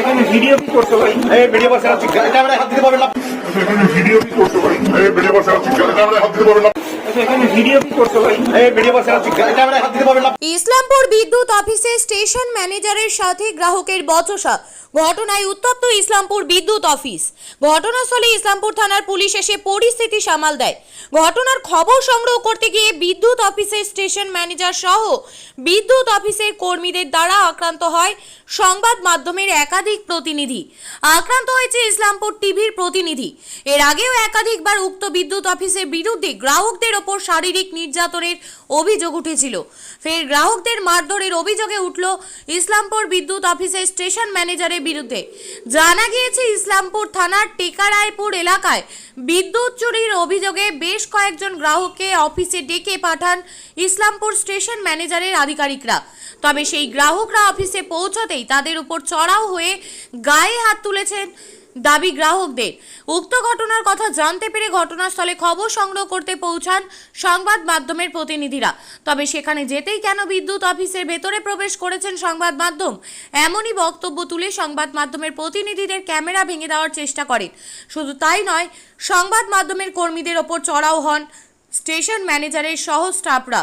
এখানে ভিডিও করতে এই ভিডিও বসে আছে। আমরা হাত দিতে পারবেন না। এখানে ভিডিও কি করতে পারি? বসে আছে। ক্যামেরায় হাত দিতে না। ইসলামপুর বিদ্যুৎ অফিসে স্টেশন ম্যানেজারের সাথে গ্রাহকের বচসা। ঘটনায় উত্তপ্ত ইসলামপুর বিদ্যুৎ অফিস। ঘটনাস্থলে ইসলামপুর থানার পুলিশ এসে পরিস্থিতি সামাল দেয়। ঘটনার খবর সংগ্রহ করতে গিয়ে বিদ্যুৎ অফিসের স্টেশন ম্যানেজার সহ বিদ্যুৎ অফিসের কর্মীদের দ্বারা আক্রান্ত হয় সংবাদ মাধ্যমের একাধিক প্রতিনিধি। আক্রান্ত হয়েছে ইসলামপুর টিভির প্রতিনিধি। এর আগেও একাধিকবার উক্ত বিদ্যুৎ অফিসের বিরুদ্ধে গ্রাহকদের ওপর শারীরিক নির্যাতনের অভিযোগ উঠেছিল। ফের গ্রাহকদের মারধরের অভিযোগে উঠল ইসলামপুর বিদ্যুৎ অফিসের স্টেশন ম্যানেজারের বিরুদ্ধে। জানা গিয়েছে, ইসলামপুর থানার টেকারায়পুর এলাকায় বিদ্যুৎ চুরির অভিযোগে বেশ কয়েকজন গ্রাহককে অফিসে ডেকে পাঠান ইসলামপুর স্টেশন ম্যানেজারের আধিকারিকরা। তবে সেই গ্রাহকরা অফিসে পৌঁছতেই তাদের উপর চড়াও হয়ে গায়ে হাত তুলেছেন দাবি গ্রাহকদের। উক্ত ঘটনার কথা জানতে পেরে ঘটনাস্থলে খবর সংগ্রহ করতে পৌঁছান সংবাদ মাধ্যমের প্রতিনিধিরা। তবে সেখানে যেতেই কেন বিদ্যুৎ অফিসের ভেতরে প্রবেশ করেছেন সংবাদ মাধ্যম? এমনই বক্তব্য তুলে সংবাদ মাধ্যমের প্রতিনিধিদের ক্যামেরা ভেঙে দেওয়ার চেষ্টা করেন। শুধু তাই নয়, সংবাদ মাধ্যমের কর্মীদের ওপর চড়াও হন স্টেশন ম্যানেজারের সহ স্টাফরা।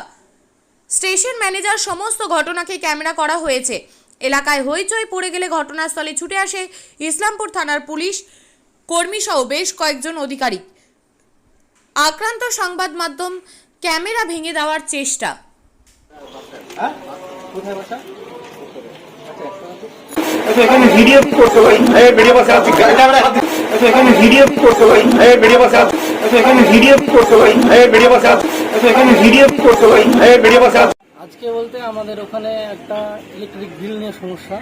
স্টেশন ম্যানেজার সমস্ত ঘটনাকে ক্যামেরা করা হয়েছে। এলাকায় হইচই পড়ে গেলে ঘটনাস্থলে ছুটে আসে ইসলামপুর থানার পুলিশ। কর্মী সহ বেশ কয়েকজন আধিকারিক আক্রান্ত সংবাদ মাধ্যম ক্যামেরা ভেঙে দেওয়ার চেষ্টা। আচ্ছা এখানে ভিডিও কি করতে ভাই? ভিডিও আছে। এখানে ভিডিও কি করতে ভাই? ভিডিও বসে আছে। এখানে ভিডিও করতে ভাই? ভিডিও বসে আছে। এখানে ভিডিও করতে ভাই? ভিডিও বসে আছে। আজকে বলতে আমাদের ওখানে একটা ইলেকট্রিক বিল নিয়ে সমস্যা।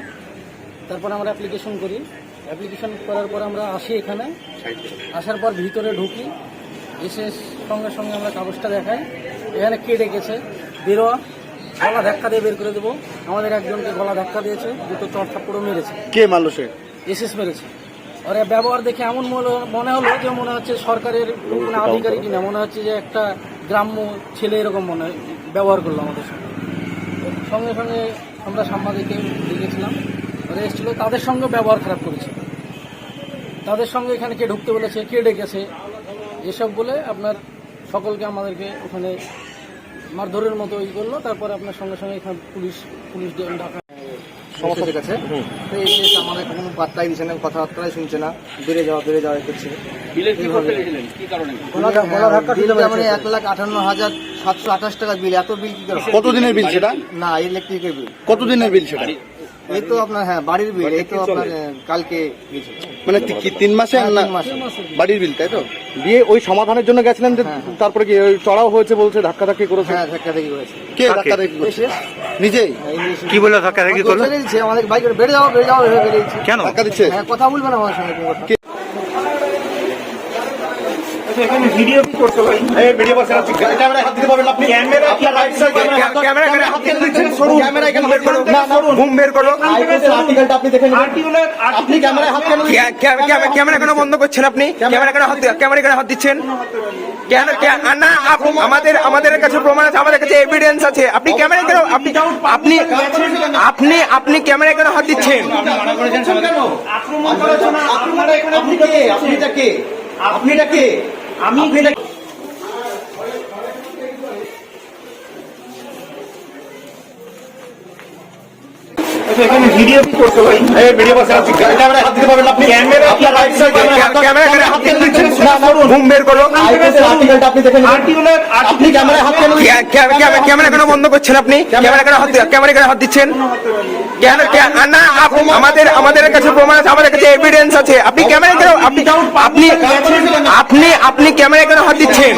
তারপর আমরা অ্যাপ্লিকেশন করি। অ্যাপ্লিকেশন করার পর আমরা আসি এখানে। আসার পর ভিতরে ঢুকি। এসে সঙ্গে সঙ্গে আমরা কাগজটা দেখাই। এখানে কে ডেকেছে? বেরোয়া। গলা ধাক্কা দিয়ে বের করে দেবো। আমাদের একজনকে গলা ধাক্কা দিয়েছে। দুটো চর পুরো মেরেছে। কে মারলো সে? এসএস মেরেছে। আর ব্যবহার দেখে এমন মনে- হলো যে মনে হচ্ছে সরকারের কোনো আধিকারিক না মনে হচ্ছে যে একটা গ্রাম্য ছেলে এরকম মনে হয়। ব্যবহার করল আমাদের সঙ্গে। সঙ্গে সঙ্গে আমরা সাংবাদিককে দেখেছিলাম ওরা এসেছিল তাদের সঙ্গে ব্যবহার খারাপ করেছে। তাদের সঙ্গে এখানে কে ঢুকতে বলেছে কে ডেকেছে এসব বলে আপনার সকলকে আমাদেরকে ওখানে মারধরের মতো ই করল তারপরে আপনার সঙ্গে সঙ্গে এখানে পুলিশ পুলিশ ডাকা সমস্যা ঠিক তো এই কেস আমাদের কোনো দিচ্ছে না কথাবার্তাই শুনছে না বেড়ে যাওয়া বেড়ে যাওয়া করছে। বিল মানে এক লাখ আটান্ন হাজার সাতশো আঠাশ টাকা বিল এত বিল কি করে কতদিনের বিল সেটা? না ইলেকট্রিকের বিল কতদিনের বিল সেটা? এই তো আপনার হ্যাঁ বাড়ির বিল এই তো আপনার আহ, কালকে গেছে মানে কি- কি তিন মাসে হ্যাঁ, না তিন মাসে। বাড়ির বিল তাই তো? দিয়ে ওই সমাধানের জন্য গেছিলেন যে হ্যাঁ। তারপরে কি ওই চড়াও হয়েছে বলছে ধাক্কা ধাক্কি করেছে? হ্যাঁ ধাক্কা দেখি করেছে। কে ধাক্কা ধাক্কি করেছে? নিজেই? কি বলল ধাক্কা করল? আমাদের বাইক বেড়ে যাও বেড়ে যাও এভাবে বেড়ে দিচ্ছে কেন? ধাক্কা দিচ্ছে? হ্যাঁ কথা বলবে না আমার সঙ্গে কোনো কথা। এখানে ভিডিও কি করতে এই ভিডিও বসে আছে। ক্যামেরায় হাত দিতে পারবেন আপনি? Camera right side camera camera হাত কেন দিচ্ছেন সরুন। ক্যামেরা এখানে বের করুন না না ঘুম বের করো। আর্টিকেলটা আপনি দেখে নিন আপনি ক্যামেরায় হাত কেন? ক্যামেরা কেন বন্ধ করছেন আপনি? ক্যামেরা কেন হাত ক্যামেরা কেন হাত দিচ্ছেন? কেন না আমাদের আমাদের কাছে প্রমাণ আছে আমাদের কাছে এভিডেন্স আছে। আপনি ক্যামেরা কেন আপনি আপনি আপনি আপনি ক্যামেরা কেন হাত দিচ্ছেন? এখানে আপনি আপনি এটা কে? আপনি এটা কে? আমি এখানে ভিডিও কি করতে ভাই এই ভিডিও বসে আছে। ক্যামেরায় হাত দিতে পারবেন আপনি? ক্যামেরা আপনার রাইট সাইড ক্যামেরা কেন হাত কেন দিচ্ছেন? ঘুম বের করো আর্টিকেলটা আপনি দেখে নিন। আপনি ক্যামেরায় হাত কেন ক্যামেরা কেন বন্ধ করছেন আপনি? ক্যামেরা কেন হাত ক্যামেরা কেন হাত দিচ্ছেন? কেন না আমাদের আমাদের কাছে প্রমাণ আছে আমাদের কাছে এভিডেন্স আছে। আপনি ক্যামেরা কেন আপনি আপনি আপনি আপনি ক্যামেরা কেন হাত দিচ্ছেন?